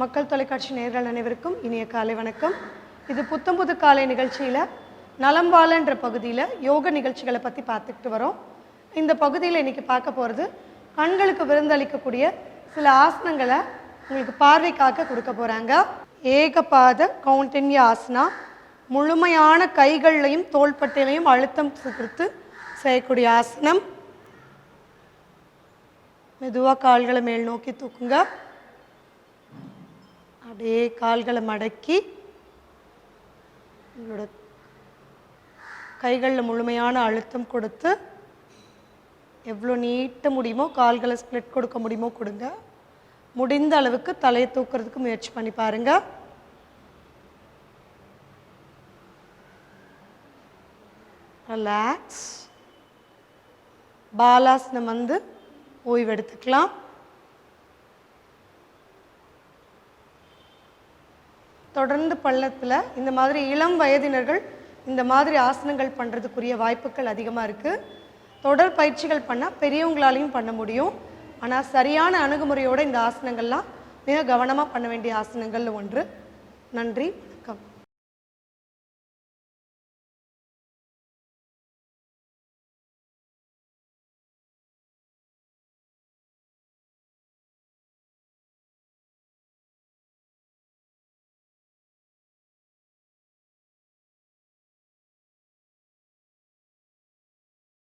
மக்கள் தொலைக்காட்சி நேர்கள் அனைவருக்கும் இனிய காலை வணக்கம். இது புத்தம் புது காலை நிகழ்ச்சியில் நலம்பாலன்ற பகுதியில் யோக நிகழ்ச்சிகளை பற்றி பார்த்துக்கிட்டு வரோம். இந்த பகுதியில் இன்றைக்கி பார்க்க போகிறது கண்களுக்கு விருந்தளிக்கக்கூடிய சில ஆசனங்களை உங்களுக்கு பார்வைக்காக கொடுக்க போகிறாங்க ஏகபாத கவுண்டன்ய ஆசனா முழுமையான கைகள்லையும் தோள்பட்டையிலையும் அழுத்தம் கொடுத்து செய்யக்கூடிய ஆசனம். மெதுவாக கால்களை மேல் நோக்கி தூக்குங்க. அப்படியே கால்களை மடக்கி உங்களோட கைகளில் முழுமையான அழுத்தம் கொடுத்து எவ்வளோ நீட்ட முடியுமோ கால்களை ஸ்ப்ளிட் கொடுக்க முடியுமோ கொடுங்க. முடிந்த அளவுக்கு தலையை தூக்குறதுக்கு முயற்சி பண்ணி பாருங்க. ரிலாக்ஸ் பாலாசனம் வந்து ஓய்வு தொடர்ந்து பள்ளத்தில் இந்த மாதிரி இளம் வயதினர்கள் இந்த மாதிரி ஆசனங்கள் பண்ணுறதுக்குரிய வாய்ப்புகள் அதிகமாக இருக்குது தொடர் பயிற்சிகள் பண்ணால் பெரியவங்களாலையும் பண்ண முடியும். ஆனால் சரியான அணுகுமுறையோடு இந்த ஆசனங்கள்லாம் மிக கவனமாக பண்ண வேண்டிய ஆசனங்களில் ஒன்று. நன்றி.